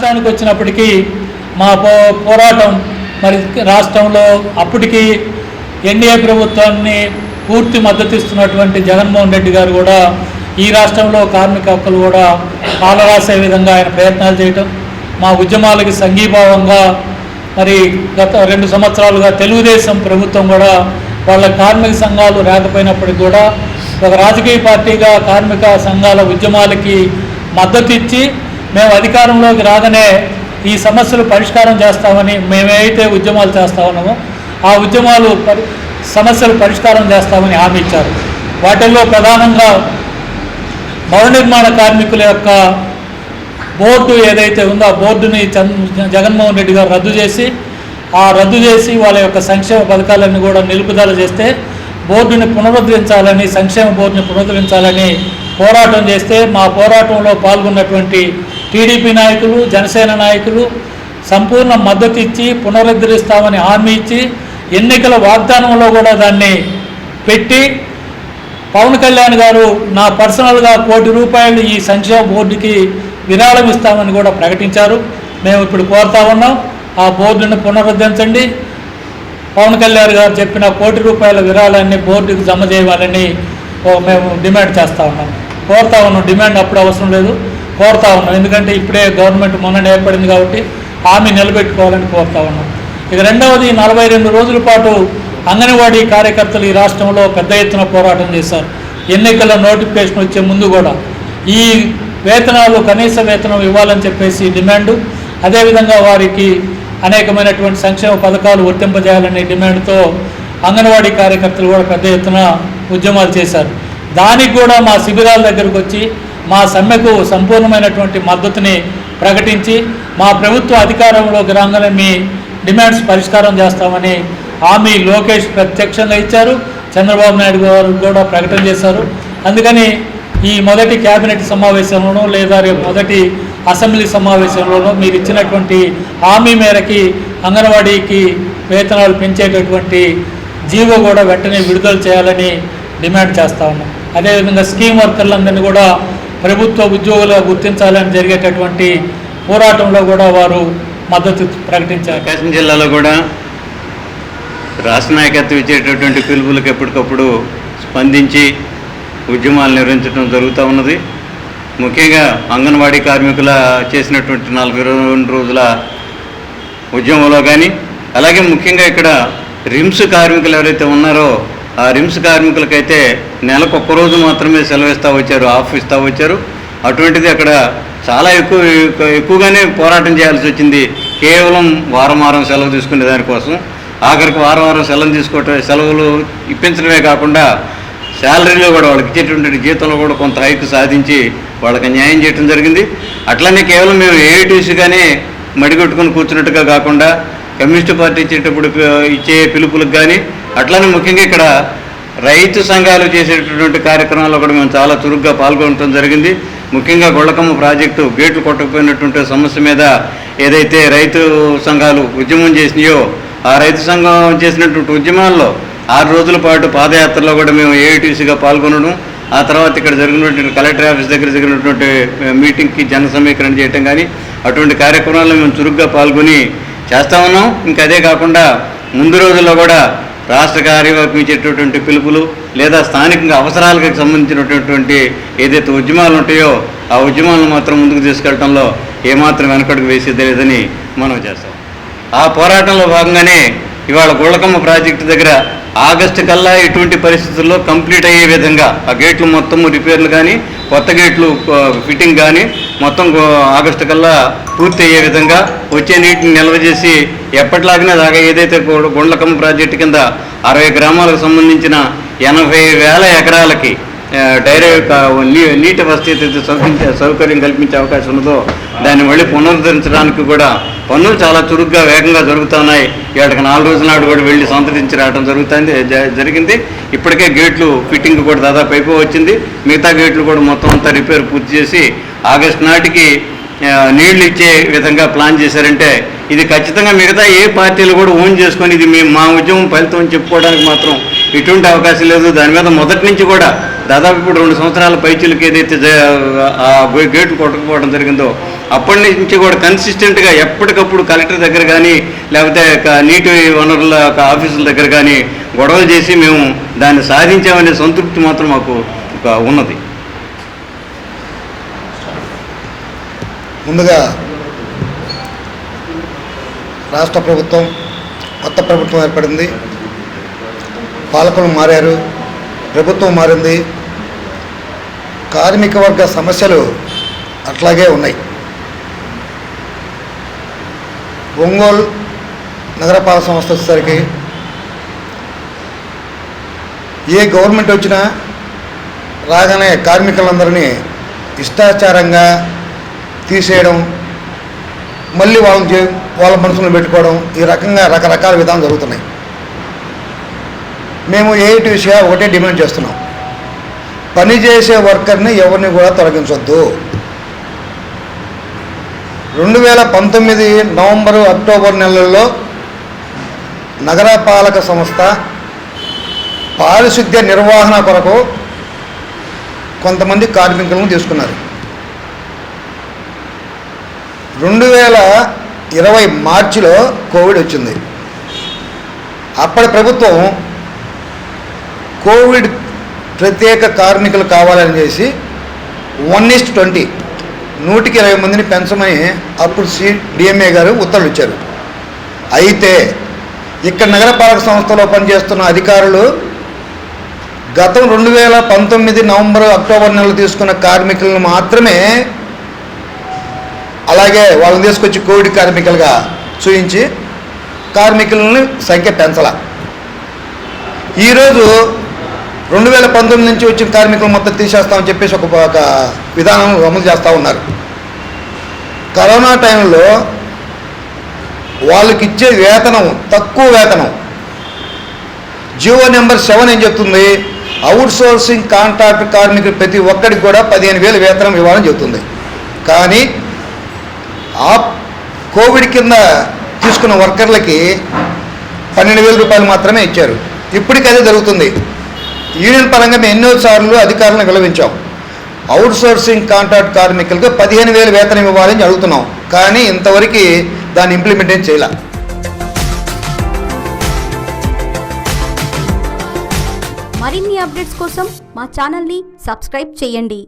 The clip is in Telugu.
రాష్ట్రానికి వచ్చినప్పటికీ మా పో పోరాటం మరి రాష్ట్రంలో అప్పటికి ఎన్డీఏ ప్రభుత్వాన్ని పూర్తి మద్దతు ఇస్తున్నటువంటి జగన్మోహన్ రెడ్డి గారు కూడా ఈ రాష్ట్రంలో కార్మిక హక్కులు కూడా పాలరాసే విధంగా ఆయన ప్రయత్నాలు చేయటం మా ఉద్యమాలకి సంఘీభావంగా మరి గత రెండు సంవత్సరాలుగా తెలుగుదేశం ప్రభుత్వం కూడా వాళ్ళ కార్మిక సంఘాలు రాకపోయినప్పటికీ కూడా ఒక రాజకీయ పార్టీగా కార్మిక సంఘాల ఉద్యమాలకి మద్దతు ఇచ్చి మేము అధికారంలోకి రాగానే ఈ సమస్యలు పరిష్కారం చేస్తామని మేమైతే ఉద్యమాలు చేస్తా ఉన్నామో. ఆ ఉద్యమాలు పరి సమస్యలు పరిష్కారం చేస్తామని హామీ ఇచ్చారు. వాటిల్లో ప్రధానంగా భవన నిర్మాణ కార్మికుల యొక్క బోర్డు ఏదైతే ఉందో ఆ బోర్డుని జగన్మోహన్ రెడ్డి గారు రద్దు చేసి ఆ రద్దు చేసి వాళ్ళ యొక్క సంక్షేమ పథకాలన్నీ కూడా నిలుపుదల చేస్తే బోర్డుని పునరుద్ధరించాలని సంక్షేమ బోర్డుని పునరుద్ధరించాలని పోరాటం చేస్తే మా పోరాటంలో పాల్గొన్నటువంటి టీడీపీ నాయకులు జనసేన నాయకులు సంపూర్ణ మద్దతు ఇచ్చి పునరుద్ధరిస్తామని హామీ ఇచ్చి ఎన్నికల వాగ్దానంలో కూడా దాన్ని పెట్టి పవన్ కళ్యాణ్ గారు నా పర్సనల్గా కోటి రూపాయలు ఈ సంక్షేమ బోర్డుకి విరాళం ఇస్తామని కూడా ప్రకటించారు. మేము ఇప్పుడు కోరుతా ఉన్నాం ఆ బోర్డును పునరుద్ధరించండి. పవన్ కళ్యాణ్ గారు చెప్పిన కోటి రూపాయల విరాళాన్ని బోర్డుకి జమ చేయాలని మేము డిమాండ్ చేస్తూ ఉన్నాం. కోరుతా ఉన్నాం డిమాండ్ అప్పుడు అవసరం లేదు. కోరుతా ఉన్నాం. ఎందుకంటే ఇప్పుడే గవర్నమెంట్ మొన్న ఏర్పడింది కాబట్టి హామీ నిలబెట్టుకోవాలని కోరుతా ఉన్నాం. ఇక రెండవది నలభై రెండు రోజుల పాటు అంగన్వాడీ కార్యకర్తలు ఈ రాష్ట్రంలో పెద్ద ఎత్తున పోరాటం చేశారు. ఎన్నికల నోటిఫికేషన్ వచ్చే ముందు కూడా ఈ వేతనాలు కనీస వేతనం ఇవ్వాలని చెప్పేసి డిమాండు. అదేవిధంగా వారికి అనేకమైనటువంటి సంక్షేమ పథకాలు వర్తింపజేయాలనే డిమాండ్తో అంగన్వాడీ కార్యకర్తలు కూడా పెద్ద ఎత్తున ఉద్యమాలు చేశారు. దానికి కూడా మా శిబిరాల దగ్గరకు వచ్చి మా సమ్మెకు సంపూర్ణమైనటువంటి మద్దతుని ప్రకటించి మా ప్రభుత్వ అధికారంలోకి రాగానే మీ డిమాండ్స్ పరిష్కారం చేస్తామని హామీ లోకేష్ ప్రత్యక్షంగా ఇచ్చారు. చంద్రబాబు నాయుడు గారు కూడా ప్రకటన చేశారు. అందుకని ఈ మొదటి కేబినెట్ సమావేశంలోనూ లేదా రేపు మొదటి అసెంబ్లీ సమావేశంలోనూ మీరు ఇచ్చినటువంటి హామీ మేరకి అంగన్వాడీకి వేతనాలు పెంచేటటువంటి జీవో కూడా వెంటనే విడుదల చేయాలని డిమాండ్ చేస్తా ఉన్నాం. అదేవిధంగా స్కీమ్ వర్కర్లందరినీ కూడా ప్రభుత్వ ఉద్యోగులుగా గుర్తించాలని జరిగేటటువంటి పోరాటంలో కూడా వారు మద్దతు ప్రకటించారు. ప్రకాశం జిల్లాలో కూడా రాష్ట్ర నాయకత్వం ఇచ్చేటటువంటి పిలుపులకు ఎప్పటికప్పుడు స్పందించి ఉద్యమాలు నిర్వహించడం జరుగుతూ ఉన్నది. ముఖ్యంగా అంగన్వాడీ కార్మికుల చేసినటువంటి నలభై రెండు రోజుల ఉద్యమంలో కానీ అలాగే ముఖ్యంగా ఇక్కడ రిమ్స్ కార్మికులు ఎవరైతే ఉన్నారో ఆ రిమ్స్ కార్మికులకైతే నెలకు ఒక్క రోజు మాత్రమే సెలవు ఇస్తూ వచ్చారు ఆఫ్ ఇస్తూ వచ్చారు. అటువంటిది అక్కడ చాలా ఎక్కువ ఎక్కువగానే పోరాటం చేయాల్సి వచ్చింది. కేవలం వారం వారం సెలవు తీసుకునే దానికోసం ఆఖరికి వారం వారం సెలవు తీసుకోవటం సెలవులు ఇప్పించడమే కాకుండా శాలరీలో కూడా వాళ్ళకి ఇచ్చేటువంటి జీతంలో కూడా కొంత హైక్ సాధించి వాళ్ళకి న్యాయం చేయడం జరిగింది. అట్లనే కేవలం మేము ఏఐటీసీగానే మడిగొట్టుకుని కూర్చున్నట్టుగా కాకుండా కమ్యూనిస్టు పార్టీ ఇచ్చేటప్పుడు ఇచ్చే పిలుపులకు కానీ అట్లనే ముఖ్యంగా ఇక్కడ రైతు సంఘాలు చేసేటటువంటి కార్యక్రమాల్లో కూడా మేము చాలా చురుగ్గా పాల్గొనడం జరిగింది. ముఖ్యంగా గొళ్ళకమ్మ ప్రాజెక్టు గేట్లు కొట్టకపోయినటువంటి సమస్య మీద ఏదైతే రైతు సంఘాలు ఉద్యమం చేసినాయో ఆ రైతు సంఘం చేసినటువంటి ఉద్యమాల్లో ఆరు రోజుల పాటు పాదయాత్రలో కూడా మేము ఏఐటీసీగా పాల్గొనడం ఆ తర్వాత ఇక్కడ జరిగినటువంటి కలెక్టర్ ఆఫీస్ దగ్గర జరిగినటువంటి మీటింగ్కి జన సమీకరణ చేయటం కానీ అటువంటి కార్యక్రమాల్లో మేము చురుగ్గా పాల్గొని చేస్తా ఉన్నాం. ఇంకా అదే కాకుండా ముందు రోజుల్లో కూడా రాష్ట్ర కార్యవర్గం ఇచ్చేటటువంటి పిలుపులు లేదా స్థానికంగా అవసరాలకు సంబంధించినటువంటి ఏదైతే ఉద్యమాలు ఉంటాయో ఆ ఉద్యమాలను మాత్రం ముందుకు తీసుకెళ్ళడంలో ఏమాత్రం వెనకడుగు వేసేది లేదని మనం చేస్తాం. ఆ పోరాటంలో భాగంగానే ఇవాళ గోళకమ్మ ప్రాజెక్టు దగ్గర ఆగస్టు కల్లా ఎటువంటి పరిస్థితుల్లో కంప్లీట్ అయ్యే విధంగా ఆ గేట్లు మొత్తం రిపేర్లు కానీ కొత్త గేట్లు ఫిట్టింగ్ కానీ మొత్తం ఆగస్టు కల్లా పూర్తి అయ్యే విధంగా వచ్చే నీటిని నిల్వ చేసి ఎప్పటిలాగానే దాకా ఏదైతే గుండ్లకమ్మ ప్రాజెక్టు కింద అరవై గ్రామాలకు సంబంధించిన ఎనభై వేల ఎకరాలకి డైరెక్ట్ నీ- నీటి వసతి ఏదైతే సౌకర్య సౌకర్యం కల్పించే అవకాశం ఉన్నదో దాన్ని మళ్ళీ పునరుద్ధరించడానికి కూడా పనులు చాలా చురుగ్గా వేగంగా జరుగుతున్నాయి. ఏడకి నాలుగు రోజుల నాడు కూడా వెళ్ళి సంతరించి రావడం జరుగుతుంది జ- జరిగింది. ఇప్పటికే గేట్లు ఫిట్టింగ్ కూడా దాదాపు అయిపో వచ్చింది మిగతా గేట్లు కూడా మొత్తం అంతా రిపేర్ పూర్తి చేసి ఆగస్టు నాటికి నీళ్ళు ఇచ్చే విధంగా ప్లాన్ చేశారంటే ఇది ఖచ్చితంగా మిగతా ఏ పార్టీలు కూడా ఓన్ చేసుకొని ఇది మేము మా ఉద్యమం ఫలితం అని చెప్పుకోవడానికి మాత్రం ఎటువంటి అవకాశం లేదు. దాని మీద మొదటి నుంచి కూడా దాదాపు ఇప్పుడు రెండు సంవత్సరాల పైచులకి ఏదైతే గేట్లు కొట్టకపోవడం జరిగిందో అప్పటి నుంచి కూడా కన్సిస్టెంట్గా ఎప్పటికప్పుడు కలెక్టర్ దగ్గర కానీ లేకపోతే నీటి వనరుల ఆఫీసుల దగ్గర కానీ గొడవలు చేసి మేము దాన్ని సాధించామనే సంతృప్తి మాత్రం మాకు ఒక ఉన్నది. ముందుగా రాష్ట్ర ప్రభుత్వం కొత్త ప్రభుత్వం ఏర్పడింది. పాలకులు మారారు ప్రభుత్వం మారింది. కార్మిక వర్గ సమస్యలు అట్లాగే ఉన్నాయి. ఒంగోలు నగరపాలక సంస్థ వచ్చేసరికి ఏ గవర్నమెంట్ వచ్చినా రాగానే కార్మికులందరినీ ఇష్టాచారంగా తీసేయడం మళ్ళీ వాళ్ళని చే వాళ్ళ మనసులో పెట్టుకోవడం ఈ రకంగా రకరకాల విధానం జరుగుతున్నాయి. మేము ఏటి విషయాలు ఒకటే డిమాండ్ చేస్తున్నాం. పని చేసే వర్కర్ని ఎవరిని కూడా తొలగించొద్దు. రెండు వేల పంతొమ్మిది నవంబరు అక్టోబర్ నెలల్లో నగరపాలక సంస్థ పారిశుద్ధ్య నిర్వహణ కొరకు కొంతమంది కార్మికులను తీసుకున్నారు. రెండు వేల ఇరవై మార్చిలో కోవిడ్ వచ్చింది. అప్పటి ప్రభుత్వం కోవిడ్ ప్రత్యేక కార్మికులు కావాలని చేసి వన్ ఇస్ట్ ట్వంటీ నూటికి ఇరవై మందిని పెంచమని అప్పుడు సి డిఎంఏ గారు ఉత్తర్వులు ఇచ్చారు. అయితే ఇక్కడ నగరపాలక సంస్థలో పనిచేస్తున్న అధికారులు గతం రెండు వేల పంతొమ్మిది నవంబర్ అక్టోబర్ నెలలో తీసుకున్న కార్మికులను మాత్రమే అలాగే వాళ్ళని తీసుకొచ్చి కోవిడ్ కార్మికులుగా చూయించి కార్మికులని సంఖ్య పెంచాల. ఈరోజు రెండు వేల పంతొమ్మిది నుంచి వచ్చిన కార్మికులు మొత్తం తీసేస్తామని చెప్పేసి ఒక ఒక విధానం అమలు చేస్తూ ఉన్నారు. కరోనా టైంలో వాళ్ళకి ఇచ్చే వేతనం తక్కువ వేతనం. జియో నెంబర్ సెవెన్ ఏం చెప్తుంది? అవుట్ సోర్సింగ్ కాంట్రాక్ట్ కార్మికులు ప్రతి ఒక్కరికి కూడా పదిహేను వేలు వేతనం ఇవ్వాలని చెబుతుంది. కానీ ఆ కోవిడ్ కింద తీసుకున్న వర్కర్లకి పన్నెండు వేల రూపాయలు మాత్రమే ఇచ్చారు. ఇప్పటికీ అదే జరుగుతుంది. యూనియన్ పరంగా మేము ఎన్నో సార్లు అధికారులను విలవించాం అవుట్ సోర్సింగ్ కాంట్రాక్ట్ కార్మికులకు పదిహేను వేలు వేతనం ఇవ్వాలని అడుగుతున్నాం. కానీ ఇంతవరకు దాన్ని ఇంప్లిమెంటేషన్ చేయాల. మరిన్ని అప్డేట్స్ కోసం మా ఛానల్ని సబ్స్క్రైబ్ చేయండి.